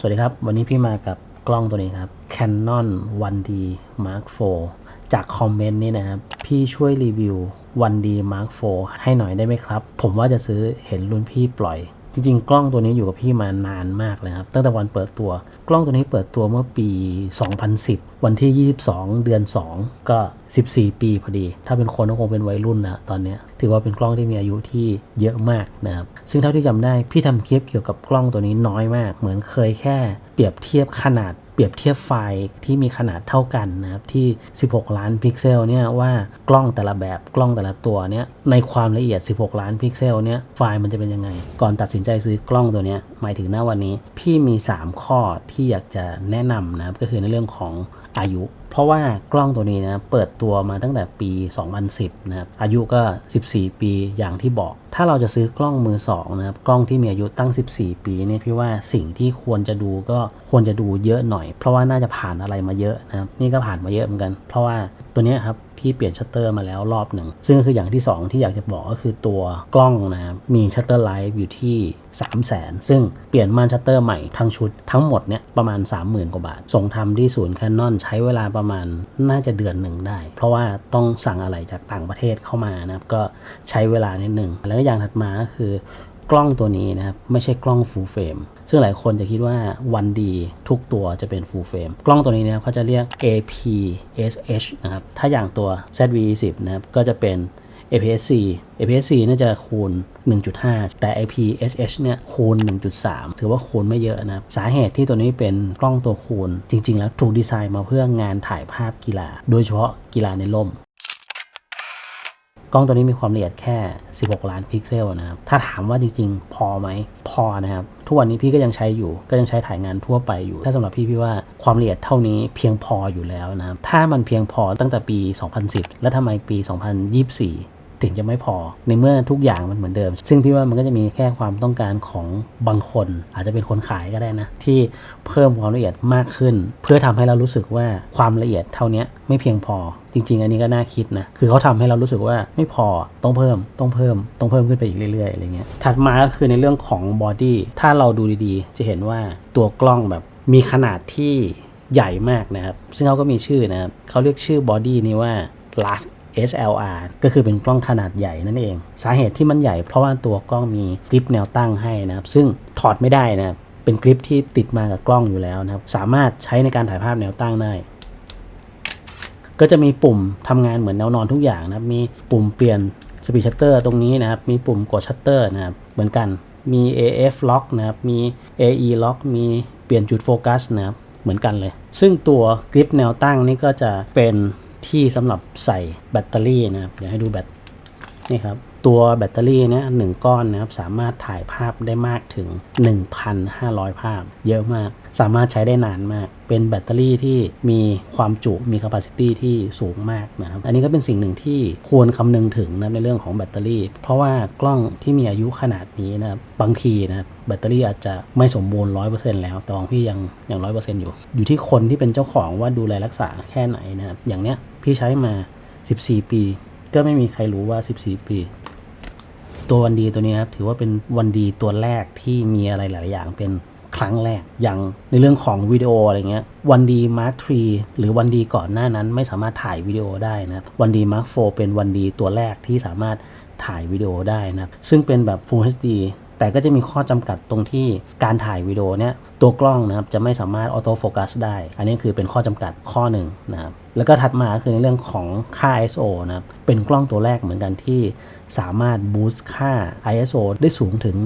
สวัสดีครับ วันนี้พี่มากับกล้องตัวนี้ครับ Canon 1D Mark IV จากคอมเมนต์นี้นะครับ พี่ช่วยรีวิว 1D Mark IV ให้หน่อยได้ไหมครับ ผมว่าจะซื้อเห็นรุ่นพี่ปล่อย จริงๆ กล้องตัวนี้อยู่กับพี่มานานมากเลยครับ ตั้งแต่วันเปิดตัว กล้องตัวนี้เปิดตัวเมื่อปี 2010 วันที่ 22 เดือน 2 ก็ 14 ปีพอดี ถ้าเป็นคนก็คงเป็นวัยรุ่นนะตอนนี้ ถือว่าเป็นกล้องที่มีอายุที่เยอะมากนะครับ ซึ่งเท่าที่จำได้ พี่ทำคลิปเกี่ยวกับกล้องตัวนี้น้อยมาก เหมือนเคยแค่เปรียบเทียบขนาด เปรียบเทียบไฟล์ที่มีขนาดเท่ากันนะครับที่ 16 ล้านพิกเซลเนี่ยว่ากล้องแต่ละแบบกล้องแต่ละตัวเนี่ยในความละเอียด 16 ล้านพิกเซลเนี่ยไฟล์มันจะเป็นยังไง ก่อนตัดสินใจซื้อกล้องตัวเนี้ยหมายถึงหน้าวันนี้ พี่มี 3 ข้อที่อยากจะแนะนำนะครับก็คือในเรื่องของอายุ เพราะว่ากล้องตัวนี้นะเปิดตัวมาตั้งแต่ปี 2010 นะครับอายุก็ 14 ปีอย่างที่บอกถ้าเราจะซื้อกล้องมือ2นะครับกล้องที่มีอายุตั้ง 14 ปีเนี่ยพี่ว่าสิ่งที่ควรจะดูก็ควรจะดูเยอะหน่อย เพราะว่าน่าจะผ่านอะไรมาเยอะนะครับนี่ก็ผ่านมาเยอะเหมือนกัน เพราะว่าตัวนี้ครับพี่เปลี่ยนชัตเตอร์มาแล้วรอบหนึ่ง ซึ่งก็คืออย่างที่ 2 ที่อยากจะบอกก็คือตัวกล้องนะครับมีชัตเตอร์ไลฟ์อยู่ที่ 3 0 0 0 0 0ซึ่งเปลี่ยนม่านชัตเตอร์ใหม่ทั้งชุดทั้งหมดเนี่ยประมาณ 30,000 กว่าบาท ส่งทำที่ศูนย์แคนนอนใช้เวลาประมาณน่าจะเดือนหนึ่งได้ เพราะว่าต้องสั่งอะไรจากต่างประเทศเข้ามานะครับก็ใช้เวลานิดหนึ่งแล้วก็อย่างถัดมาก็คือกล้องตัวนี้นะครับ ไม่ใช่กล้อง full frame ซึ่งหลายคนจะคิดว่าวันดีทุกตัวจะเป็น full frame กล้องตัวนี้นะครับเขาจะเรียก APS-H นะครับ ถ้าอย่างตัว ZV-10 นะครับ ก็จะเป็น APS-C APS-C น่าจะคูณ 1.5 แต่ APS-H เนี่ยคูณ 1.3 ถือว่าคูณไม่เยอะนะครับ สาเหตุที่ตัวนี้เป็นกล้องตัวคูณ จริง ๆ แล้วถูกดีไซน์มาเพื่องานถ่ายภาพกีฬา โดยเฉพาะกีฬาในร่ม กล้องตัวนี้มีความละเอียดแค่ 16 ล้านพิกเซลนะครับ ถ้าถามว่าจริงๆ พอไหม พอนะครับ ทุกวันนี้พี่ก็ยังใช้อยู่ ก็ยังใช้ถ่ายงานทั่วไปอยู่ ถ้าสำหรับพี่พี่ว่าความละเอียดเท่านี้เพียงพออยู่แล้วนะครับ ถ้ามันเพียงพอตั้งแต่ปี 2010 แล้วทำไมปี 2024 ถึงจะไม่พอ ในเมื่อทุกอย่างมันเหมือนเดิม ซึ่งพี่ว่ามันก็จะมีแค่ความต้องการของบางคน อาจจะเป็นคนขายก็ได้นะ ที่เพิ่มความละเอียดมากขึ้น เพื่อทำให้เรารู้สึกว่าความละเอียดเท่านี้ไม่เพียงพอ จริง ๆ อันนี้ก็น่าคิดนะ คือเขาทำให้เรารู้สึกว่าไม่พอต้องเพิ่มต้องเพิ่มต้องเพิ่มขึ้นไปอีกเรื่อยๆอะไรเงี้ยถัดมาก็คือในเรื่องของบอดี้ถ้าเราดูดีๆ จะเห็นว่าตัวกล้องแบบมีขนาดที่ใหญ่มากนะครับ ซึ่งเขาก็มีชื่อนะครับเขาเรียกชื่อบอดี้นี้ว่า large SLR ก็คือเป็นกล้องขนาดใหญ่นั่นเอง สาเหตุที่มันใหญ่เพราะว่าตัวกล้องมีกริปแนวตั้งให้นะครับ ซึ่งถอดไม่ได้นะครับเป็นกริปที่ติดมากับกล้องอยู่แล้วนะครับ สามารถใช้ในการถ่ายภาพแนวตั้งได้ ก็จะมีปุ่มทำงานเหมือนแนวนอนทุกอย่างนะครับ มีปุ่มเปลี่ยนสปีดชัตเตอร์ตรงนี้นะครับ มีปุ่มกดชัตเตอร์นะครับ เหมือนกัน มี AF lock นะครับ มี AE lock มีเปลี่ยนจุดโฟกัสนะครับ เหมือนกันเลย ซึ่งตัวกริปแนวตั้งนี่ก็จะเป็น ที่สำหรับใส่แบตเตอรี่นะครับเดี๋ยวให้ดูแบตนี่ครับ ตัวแบตเตอรี่เนี่ยหนึ่งก้อนนะครับสามารถถ่ายภาพได้มากถึง 1,500 ภาพ เยอะมาก สามารถใช้ได้นานมาก เป็นแบตเตอรี่ที่มีความจุมี capacity ที่สูงมากนะครับ อันนี้ก็เป็นสิ่งหนึ่งที่ควรคำนึงถึงนะในเรื่องของแบตเตอรี่ เพราะว่ากล้องที่มีอายุขนาดนี้นะครับบางทีนะครับแบตเตอรี่อาจจะไม่สมบูรณ์ 100%แล้ว แต่ของพี่ยังยัง100%อยู่ อยู่ที่คนที่เป็นเจ้าของว่าดูแลรักษาแค่ไหนนะครับ อย่างเนี้ยพี่ใช้มา 14 ปี ก็ไม่มีใครรู้ว่า 14 ปี ตัววันดีตัวนี้นะครับถือว่าเป็นวันดีตัวแรกที่มีอะไรหลายอย่างเป็นครั้งแรกอย่างในเรื่องของวิดีโออะไรเงี้ยวันดีมาร์ค3หรือวันดีก่อนหน้านั้นไม่สามารถถ่ายวิดีโอได้นะวันดีมาร์ค4เป็นวันดีตัวแรกที่สามารถถ่ายวิดีโอได้นะซึ่งเป็นแบบ Full HD แต่ก็จะมีข้อจำกัดตรงที่การถ่ายวิดีโอเนี้ยตัวกล้องนะครับจะไม่สามารถออโต้โฟกัสได้ อันนี้คือเป็นข้อจำกัดข้อหนึ่งนะครับ แล้วก็ถัดมาคือในเรื่องของค่า ISO นะครับ เป็นกล้องตัวแรกเหมือนกันที่สามารถบูสต์ค่า ISO ได้สูงถึง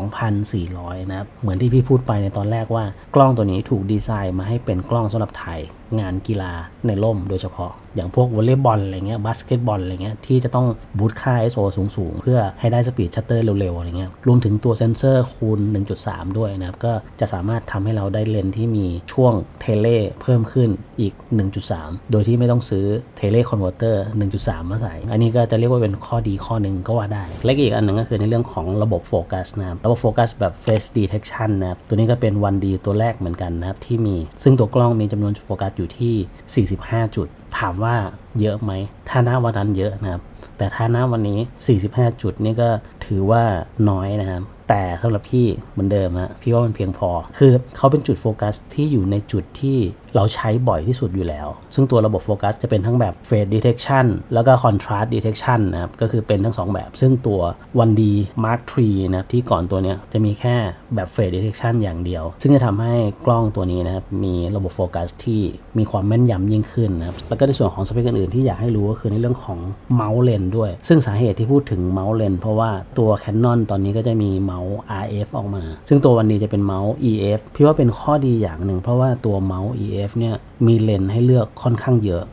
1,2,400 นะครับ เหมือนที่พี่พูดไปในตอนแรกว่ากล้องตัวนี้ถูกดีไซน์มาให้เป็นกล้องสำหรับถ่าย งานกีฬาในร่มโดยเฉพาะ อย่างพวกวอลเลย์บอลอะไรเงี้ยบาสเกตบอลอะไรเงี้ยที่จะต้องบูตค่า ISO สูงๆ เพื่อให้ได้สปีดชัตเตอร์เร็วๆอะไรเงี้ยรวมถึงตัวเซนเซอร์คูณ 1.3 ด้วยนะครับ ก็จะสามารถทำให้เราได้เลนส์ที่มีช่วงเทเลเพิ่มขึ้นอีก 1.3 โดยที่ไม่ต้องซื้อเทเลคอนเวอร์เตอร์1.3 มาใส่ อันนี้ก็จะเรียกว่าเป็นข้อดีข้อหนึ่งก็ว่าได้และอีกอันหนึ่งก็คือในเรื่องของระบบโฟกัสนะครับระบบโฟกัสแบบ Face Detection นะครับตัวนี้ก็เป็นวันดีตัวแรกเหมือนกันนะครับที่มีซึ่งตัวกล้องมีจำนวนโฟกัสอยู่ที่ 45 จุด ถามว่าเยอะไหมถ้าณวันนั้นเยอะนะครับ แต่ถ้าณวันนี้ 45 จุดนี่ก็ถือว่าน้อยนะครับ แต่สำหรับพี่เหมือนเดิมนะพี่ว่ามันเพียงพอ คือเขาเป็นจุดโฟกัสที่อยู่ในจุดที่เราใช้บ่อยที่สุดอยู่แล้ว ซึ่งตัวระบบโฟกัสจะเป็นทั้งแบบ Phase Detection แล้วก็ Contrast Detection นะครับก็คือเป็นทั้ง 2 แบบ ซึ่งตัว 1D Mark III นะครับที่ก่อนตัวเนี้ยจะมีแค่แบบ Phase Detection อย่างเดียว ซึ่งจะทำให้กล้องตัวนี้นะครับมีระบบโฟกัสที่มีความแม่นยำยิ่งขึ้นนะครับแล้วก็ในส่วนของสเปคอื่นๆที่อยากให้รู้ก็คือในเรื่องของเมาส์เลนด้วย ซึ่งสาเหตุที่พูดถึงเมาส์เลนเพราะว่าตัว Canon ตอนนี้ก็จะมีเมาส์ RF ออกมา ซึ่งตัววันนี้จะเป็นเมาส์ EF พี่ว่าเป็นข้อดีอย่างหนึ่งเพราะว่าตัวเมาส์ EF เนี่ยมีเลนส์ให้เลือกค่อนข้างเยอะ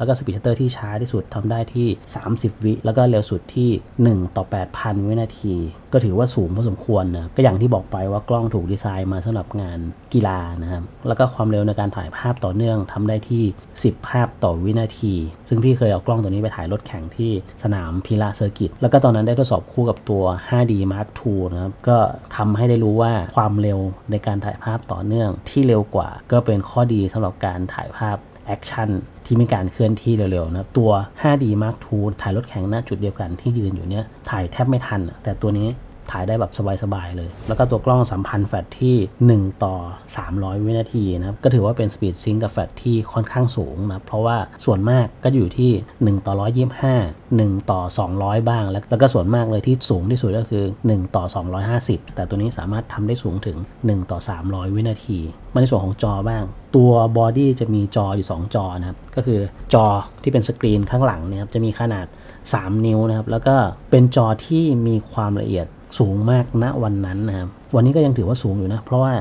แล้วก็สปีดชัตเตอร์ที่ช้าที่สุดทำได้ที่ 30 วิ แล้วก็เร็วสุดที่ 1 ต่อ 8,000 วินาที ก็ถือว่าสูงพอสมควรนะก็อย่างที่บอกไปว่ากล้องถูกดีไซน์มาสำหรับงานกีฬานะครับแล้วก็ความเร็วในการถ่ายภาพต่อเนื่องทำได้ที่ 10 ภาพต่อวินาที ซึ่งพี่เคยเอากล้องตัวนี้ไปถ่ายรถแข่งที่สนามพีลาเซอร์กิตแล้วก็ตอนนั้นได้ทดสอบคู่กับตัว 5D Mark II นะครับก็ทำให้ได้รู้ว่าความเร็วในการถ่ายภาพต่อเนื่องที่เร็วกว่า ก็เป็นข้อดีสำหรับการถ่ายภาพ แอคชั่นที่มีการเคลื่อนที่เร็วๆนะตัว 5D Mark II ถ่ายรถแข่งหน้าจุดเดียวกันที่ยืนอยู่เนี้ยถ่ายแทบไม่ทัน แต่ตัวนี้ ถ่ายได้แบบสบายๆเลย แล้วก็ตัวกล้องสัมพันธ์แฟลชที่ 1 ต่อ 300 วินาทีนะครับ ก็ถือว่าเป็นสปีดซิงกับแฟลชที่ค่อนข้างสูงนะเพราะว่าส่วนมากก็อยู่ที่ 1 ต่อ 125 1 ต่อ 200 บ้าง แล้วแล้วก็ส่วนมากเลยที่สูงที่สุดก็คือ 1 ต่อ 250 แต่ตัวนี้สามารถทำได้สูงถึง 1 ต่อ 300 วินาที มาในส่วนของจอบ้าง ตัวบอดี้จะมีจออยู่ 2 จอนะครับ ก็คือจอที่เป็นสกรีนข้างหลังเนี่ยครับจะมีขนาด 3 นิ้วนะครับ แล้วก็เป็นจอที่มีความละเอียด สูงมากณวันนั้นนะครับวันนี้ก็ยังถือว่าสูงอยู่นะ เพราะว่า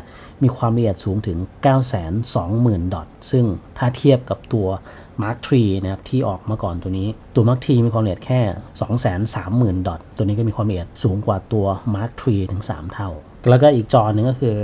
มีความละเอียดสูงถึง 920,000 ดอทซึ่งถ้าเทียบกับตัว Mark III นะครับที่ออกมาก่อนตัวนี้ ตัว Mark III มีความละเอียดแค่ 230,000 ดอทตัวนี้ก็มีความละเอียดสูงกว่าตัว Mark III ถึง 3 เท่า แล้วก็อีกจอหนึ่งก็คือ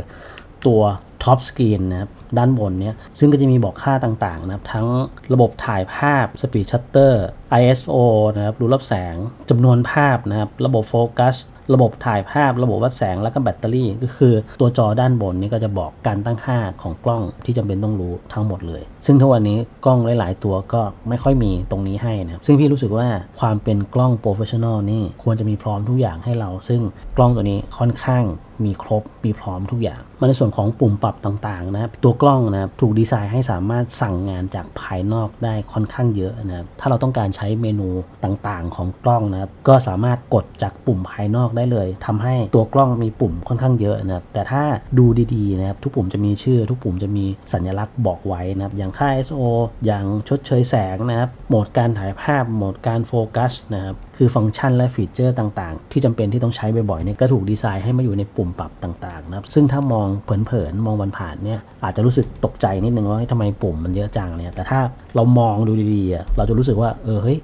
ตัว Top Screen นะครับด้านบนเนี้ยซึ่งก็จะมีบอกค่าต่างๆนะครับ ทั้งระบบถ่ายภาพ Speed Shutter ISO นะครับรูรับแสงจำนวนภาพนะครับ ระบบโฟกัส ระบบถ่ายภาพระบบวัดแสงแล้วก็แบตเตอรี่ ก็คือตัวจอด้านบนนี้ก็จะบอกการตั้งค่าของกล้องที่จำเป็นต้องรู้ทั้งหมดเลย ซึ่งทุกวันนี้กล้องหลาย ๆ ตัวก็ไม่ค่อยมีตรงนี้ให้นะซึ่งพี่รู้สึกว่าความเป็นกล้องโปรเฟชชั่นอลนี่ควรจะมีพร้อมทุกอย่างให้เรา ซึ่งกล้องตัวนี้ค่อนข้างมีครบมีพร้อมทุกอย่าง มาในส่วนของปุ่มปรับต่างๆนะครับตัวกล้องนะครับถูกดีไซน์ให้สามารถสั่งงานจากภายนอกได้ค่อนข้างเยอะนะครับถ้าเราต้องการใช้เมนูต่างๆ ของกล้องนะครับก็สามารถกดจากปุ่มภายนอกได้เลยทำให้ตัวกล้องมีปุ่มค่อนข้างเยอะนะครับแต่ถ้าดูดีๆนะครับทุกปุ่มจะมีชื่อ ทุกปุ่มจะมีสัญลักษณ์บอกไว้นะครับอย่างค่า ISO อย่างชดเชยแสงนะครับโหมดการถ่ายภาพโหมดการโฟกัสนะครับคือฟังก์ชันและฟีเจอร์ต่าง ๆ ที่จำเป็นที่ต้องใช้บ่อยๆเนี่ยก็ถูกดีไซน์ให้มาอยู่ในปุ่มปรับต่างๆนะครับซึ่งถ้ามองเผินๆมองวันผ่านเนี่ยอาจจะรู้สึกตกใจนิดนึงว่าทำไมปุ่มมันเยอะจังเนี่ยแต่ถ้าเรามองดูดีๆเราจะรู้สึกว่าเออเฮ้ย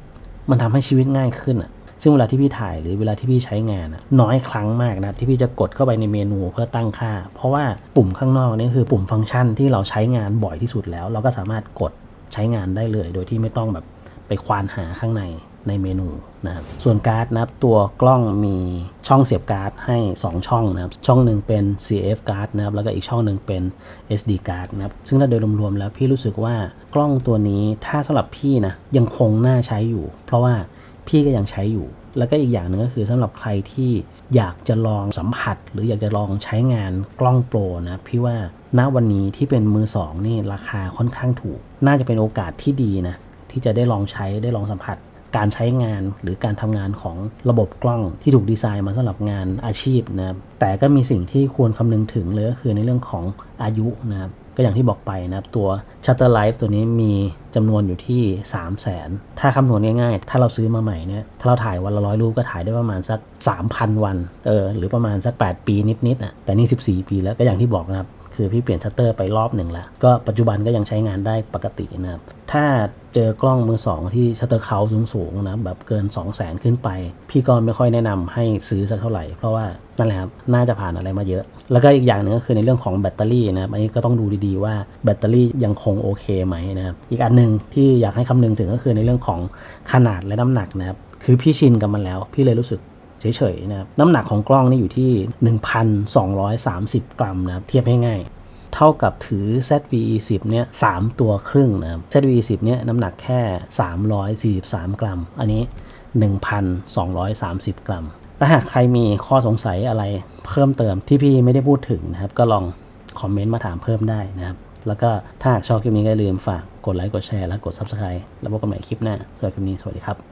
มันทำให้ชีวิตง่ายขึ้นอะซึ่งเวลาที่พี่ถ่ายหรือเวลาที่พี่ใช้งานน้อยครั้งมากนะที่พี่จะกดเข้าไปในเมนูเพื่อตั้งค่า เพราะว่าปุ่มข้างนอกนี่คือปุ่มฟังก์ชันที่เราใช้งานบ่อยที่สุดแล้ว เราก็สามารถกดใช้งานได้เลย โดยที่ไม่ต้องแบบไปควานหาข้างใน ในเมนูนะครับส่วนการ์ดนะครับตัวกล้องมีช่องเสียบการ์ดให้ 2 ช่องนะครับช่องหนึ่งเป็น CF การ์ดนะครับแล้วก็อีกช่องหนึ่งเป็น SD การ์ดนะครับซึ่งถ้าโดยรวมๆแล้วพี่รู้สึกว่ากล้องตัวนี้ถ้าสำหรับพี่นะยังคงน่าใช้อยู่ เพราะว่าพี่ก็ยังใช้อยู่ แล้วก็อีกอย่างหนึ่งก็คือสำหรับใครที่อยากจะลองสัมผัส หรืออยากจะลองใช้งานกล้องโปรนะพี่ว่าณวันนี้ที่เป็นมือสองนี่ราคาค่อนข้างถูก น่าจะเป็นโอกาสที่ดีนะที่จะได้ลองใช้ได้ลองสัมผัส การใช้งานหรือการทำงานของระบบกล้องที่ถูกดีไซน์มาสำหรับงานอาชีพนะครับแต่ก็มีสิ่งที่ควรคำนึงถึงเลยก็คือในเรื่องของอายุนะครับก็อย่างที่บอกไปนะครับตัว Shutter Life ตัวนี้มีจำนวนอยู่ที่ 3 0 0 0 0 0ถ้าคำนวณง่ายๆ ถ้าเราซื้อมาใหม่เนี่ยถ้าเราถ่ายวันละร้อยรูปก็ถ่ายได้ประมาณสัก 3,000 วันเออหรือประมาณสัก 8 ปีนิดๆอะแต่นี่ 14 ปีแล้วก็อย่างที่บอกนะครับ คือพี่เปลี่ยนชัตเตอร์ไปรอบหนึ่งแล้ว ก็ปัจจุบันก็ยังใช้งานได้ปกตินะครับถ้าเจอกล้องมือสองที่ชัตเตอร์เขาสูงๆนะแบบเกิน 2 0 0แสนขึ้นไป พี่ก็ไม่ค่อยแนะนำให้ซื้อสักเท่าไหร่ เพราะว่านั่นแหละครับน่าจะผ่านอะไรมาเยอะ แล้วก็อีกอย่างหนึ่งก็คือในเรื่องของแบตเตอรี่นะครับอันนี้ก็ต้องดูดีๆว่าแบตเตอรี่ยังคงโอเคไหมนะครับอีกอันหนึ่งที่อยากให้คำนึงถึงก็คือในเรื่องของขนาดและน้ำหนักนะครับคือพี่ชินกับมันแล้ว พี่เลยรู้สึก เฉยๆนะครับน้ำหนักของกล้องนี่อยู่ที่ 1,230 กรัมนะครับเทียบง่ายเท่ากับถือ ZVE10 เนี่ย3ตัวครึ่งนะครับ ZVE10 เนี่ยน้ำหนักแค่ 343 กรัม อันนี้ 1,230 กรัมและหากใครมีข้อสงสัยอะไรเพิ่มเติมที่พี่ไม่ได้พูดถึงนะครับ ก็ลองคอมเมนต์มาถามเพิ่มได้นะครับ แล้วก็ถ้าหากชอบคลิปนี้ก็อย่าลืมฝากกดไลค์ กดแชร์ และกด Subscribe แล้วพบกันใหม่คลิปหน้าสำหรับคลิปนี้ สวัสดีครับ